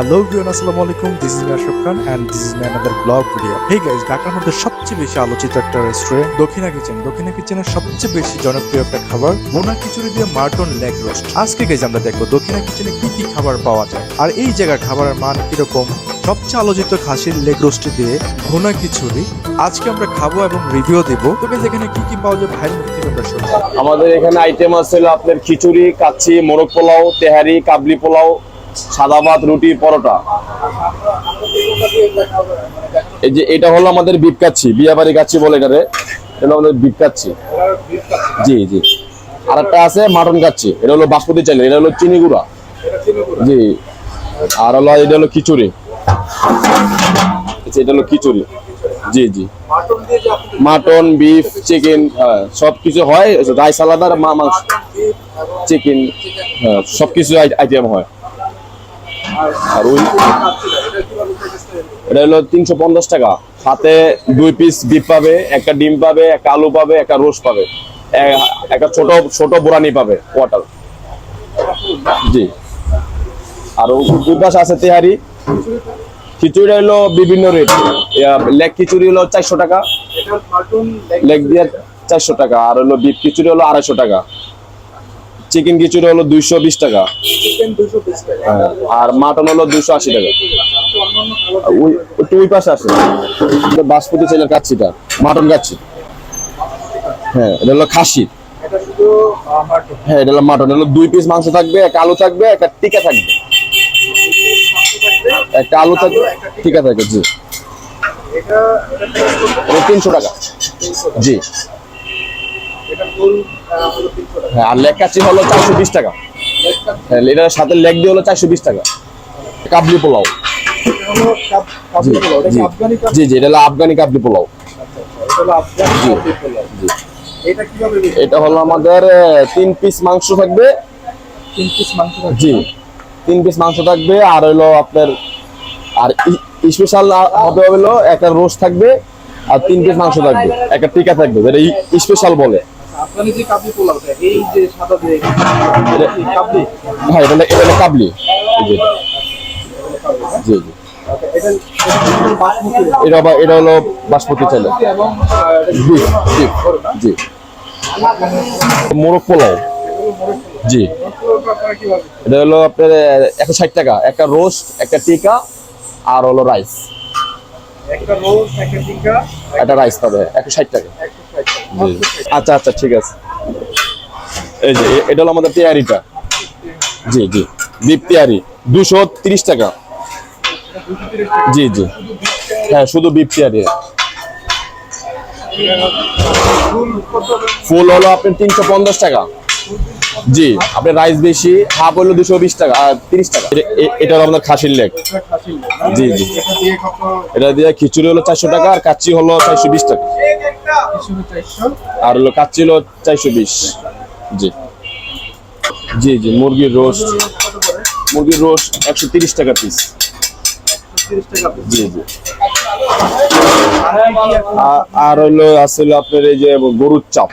Hello viewer আসসালামু আলাইকুম। This is Ashraf Khan and this is my another blog video hey guys ঢাকার মধ্যে সবচেয়ে বেশি আলোচিত একটা রেস্টুরেন্ট দক্ষিণা কিচেন দক্ষিণা কিচেনের সবচেয়ে বেশি জনপ্রিয় একটা খাবার বোনা খিচুড়ি দিয়ে মাটন লেগ রোস্ট আজকে গাইস আমরা দেখব দক্ষিণা কিচেনে কি কি খাবার পাওয়া যায়। আর এই জায়গার খাবারের মান কীরকম? সবচেয়ে আলোচিত খাসির লেগ রোস্ট দিয়ে ভুনা খিচুড়ি। আজকে আমরা খাব এবং রিভিউ দেব। তো গাইস এখানে কি কি পাওয়া যায়? ভাইয়ের আমাদের এখানে আইটেম আছে আপনার খিচুড়ি, কাচ্চি, মোরগ পোলাও, তেহারি, কাবলি পোলাও সাদা ভাত রুটি পরোটা। এই যে এটা হলো আমাদের বিপ কাচ্ছি বিয়াবাড়ি কাচ্ছি বলে এটারে। এটা আমাদের বিপ কাচ্ছি। জি জি। আর একটা আছে মাটন কাচ্ছি এটা হলো বাসমতি চাইলে এটা হলো চিনি গুঁড়া। জি। আর হলো এটা হলো খিচুড়ি। আচ্ছা, এটা হলো খিচুড়ি। জি জি। মাটন বিফ চিকেন হ্যাঁ সব কিছু হয় রাইস আলাদা মাংস চিকেন হ্যাঁ সব কিছু আইটেম হয়। আর ওই এটা হলো তিনশো পঞ্চাশ টাকা। সাথে দুই পিস বিফ পাবে একটা ডিম পাবে একটা আলু পাবে একটা রোস্ট পাবে। একটা ছোট ছোট বোরানি পাবে কোয়াটার জি। আর দুই পাশে আছে তেহারি। খিচুড়ি হলো বিভিন্ন রেট লেগ খিচুড়ি হলো চারশো টাকা। লেগ দিয়ে চারশো টাকা। আর হলো বিফ খিচুড়ি হলো আড়াইশো টাকা। চিকেন খিচুড়ি হলো দুইশো বিশ টাকা। হ্যাঁ, আর মাটন হলো দুইশো আশি টাকা। ওই- ওই পাশে আসে বাসপতি চাইলের কাচ্ছিটা মাটন কাচ্ছি। হ্যাঁ এটা হলো খাসি। হ্যাঁ এটা হলো মাটন হলো দুই পিস মাংস থাকবে একটা আলু থাকবে একটা টিকা থাকবে। একটা আলু থাকবে টিকা। থাকবে জি। তিনশো টাকা। জি। হ্যাঁ আর লেগ কাচ্চি হলো চারশো বিশ টাকা। হ্যাঁ এটার সাথে লেগ দিয়ে হলো চারশো বিশ টাকা। কাবলি পোলাও। জি জি। এটা হলো আফগানি কাবলি পোলাও। এটা হলো আমাদের তিন পিস মাংস থাকবে। জি তিন পিস মাংস থাকবে আর হলো আপনার আর স্পেশাল হবে হলো একটা রোস্ট থাকবে আর তিন পিস মাংস থাকবে একটা টিকা থাকবে যেটা স্পেশাল বলে। আপনাদের যে কাবলি পোলাওটা এই যে সাদা যে কাবলি হ্যাঁ এটা হলো- এটা হলো কাবলি। এই জি জি। এটা এটা বাসমতি এটা হলো বাসমতি চাইলে। এবং বিফ বিফ জি। মোরগ পোলাও। জি। এটা হলো আপনার একশো ষাট টাকা। একটা রোস্ট একটা টিকা আর হলো রাইস। একটা রোজ একটা টিকা একটা রাইস পাবে একশো ষাট টাকা। আচ্ছা আচ্ছা ঠিক আছে। এই যে এটা হলো আমাদের তেয়ারিটা। জি জি। বিপ তেয়ারি। দুশো তিরিশ টাকা। জি জি। হ্যাঁ শুধু বিপ তেয়ারি। ফুল হলো আপনার তিনশো পঞ্চাশ টাকা। জি আপনার রাইস বেশি হাফ হলো দুশো বিশ টাকা আর তিরিশ টাকা। এটা- হলো আমাদের খাসির লেগ। জি, জি। এটা দিয়ে খিচুড়ি হলো চারশো টাকা আর কাচ্চি হলো চারশো বিশ টাকা। আর হলো কাচ্চি হলো চারশো বিশ। জি। জি জি মুরগির রোস্ট। মুরগির রোস্ট একশো তিরিশ টাকা পিস। জি জি। আর হলো আসলে আপনার এই যে গরুর চাপ।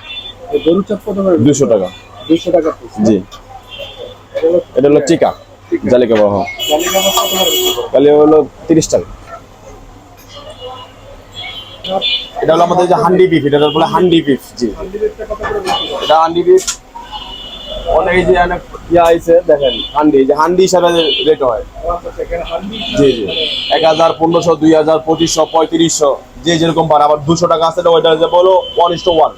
গরুর চাপ কত দুশো টাকা। দুশো টাকা জি। এটা হলো টিকা জালিকা করে? তাহলে হলো তিরিশ টাকা। এটা হলো আমাদের যে হান্ডি বিফ এটা বলে হান্ডি বিফ জি? এটা হান্ডি বিফ অনেক যে অনেক ইয়া আছে দেখেন, হান্ডি যে হান্ডি হিসাবে রেট হয়। জি জি। এক হাজার পনেরোশো, দুই হাজার পঁচিশশো, পঁয়ত্রিশশো, যে যেরকম পারে। আবার দুশো টাকা আছে ওইটা যে বলো ওয়ান ইস টু ওয়ান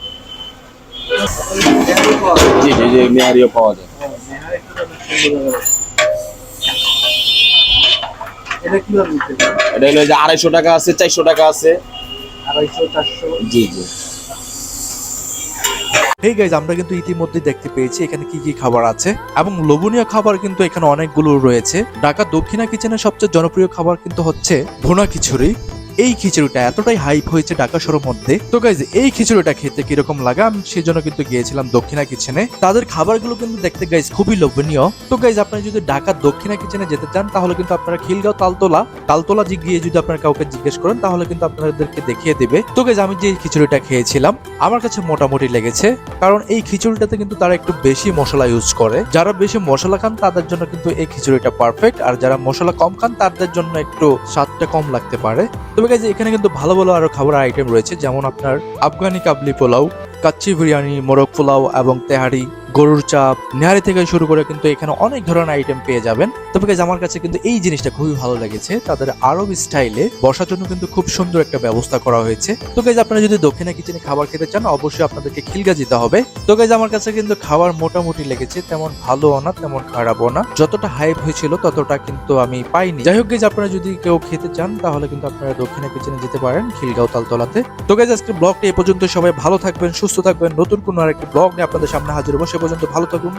জি জি জি মেহারিও পাওয়া যায়। এটা হলো যে আড়াইশো টাকা আছে, চারশো টাকা আছে। জি জি। হেই গাইজ আমরা কিন্তু ইতিমধ্যে দেখতে পেয়েছি এখানে কি কি খাবার আছে। এবং লোভনীয় খাবার কিন্তু এখানে অনেকগুলো রয়েছে। ঢাকা দক্ষিণা কিচেনের সবচেয়ে জনপ্রিয় খাবার কিন্তু হচ্ছে ভোনা খিচুড়ি। এই খিচুড়িটা এতটাই হাইপ হয়েছে ঢাকা শহরের মধ্যে। তো গাইজ এই খিচুড়িটা খেতে কীরকম লাগে? আমি সেজন্য কিন্তু গিয়েছিলাম দক্ষিণা কিচেনে তাদের খাবারগুলো কিন্তু দেখতে গাইজ খুবই লোভনীয়। তো গাইজ আপনারা যদি ঢাকা দক্ষিণা কিচেনে যেতে চান, তাহলে কিন্তু আপনারা খিলগাঁও তালতলা তালতলা গিয়ে যদি আপনারা কাউকে জিজ্ঞেস করেন, তাহলে কিন্তু আপনাদেরকে দেখিয়ে দেবে। তো গাইজ আমি যে খিচুড়িটা খেয়েছিলাম, আমার কাছে মোটামুটি লেগেছে। কারণ এই খিচুড়িটাতে কিন্তু তারা একটু বেশি মশলা ইউজ করে। যারা বেশি মশলা খান, তাদের জন্য কিন্তু এই খিচুড়িটা পারফেক্ট আর যারা মশলা কম খান, তাদের জন্য একটু স্বাদটা কম লাগতে পারে। তবে গাইজ এখানে কিন্তু ভালো ভালো আরও খাবার আইটেম রয়েছে, যেমন আপনার আফগানি কাবলি পোলাও, কাচ্চি বিরিয়ানি, মোরগ পোলাও এবং তেহারি, গরুর চাপ। নেহারি থেকে শুরু করে কিন্তু এখানে অনেক ধরনের আইটেম পেয়ে যাবেন। তবে আমার কাছে কিন্তু এই জিনিসটা খুবই ভালো লেগেছে। তাদের আরব স্টাইলে বসার জন্য কিন্তু খুব সুন্দর একটা ব্যবস্থা করা হয়েছে। তো গাইজ আপনারা যদি দক্ষিণা কিচেনে খাবার খেতে চান, অবশ্যই আপনাদেরকে খিলগা যেতে হবে। তো গাইজ আমার কাছে কিন্তু খাবার মোটামুটি লেগেছে, তেমন ভালোও না, তেমন খারাপও না। যতটা হাইপ হয়েছিল, ততটা কিন্তু আমি পাইনি। যাই হোক গাইজ আপনারা যদি কেউ খেতে চান, তাহলে কিন্তু আপনারা দক্ষিণা কিচেনে যেতে পারেন, খিলগাঁও তালতলাতে। তো গাইজ আজকে ব্লগটি এ পর্যন্ত সবাই ভালো থাকবেন, সুস্থ থাকবেন। নতুন কোনো আরেকটি ব্লগ নিয়ে আপনাদের সামনে হাজির হব। সে পর্যন্ত ভালো থাকুন।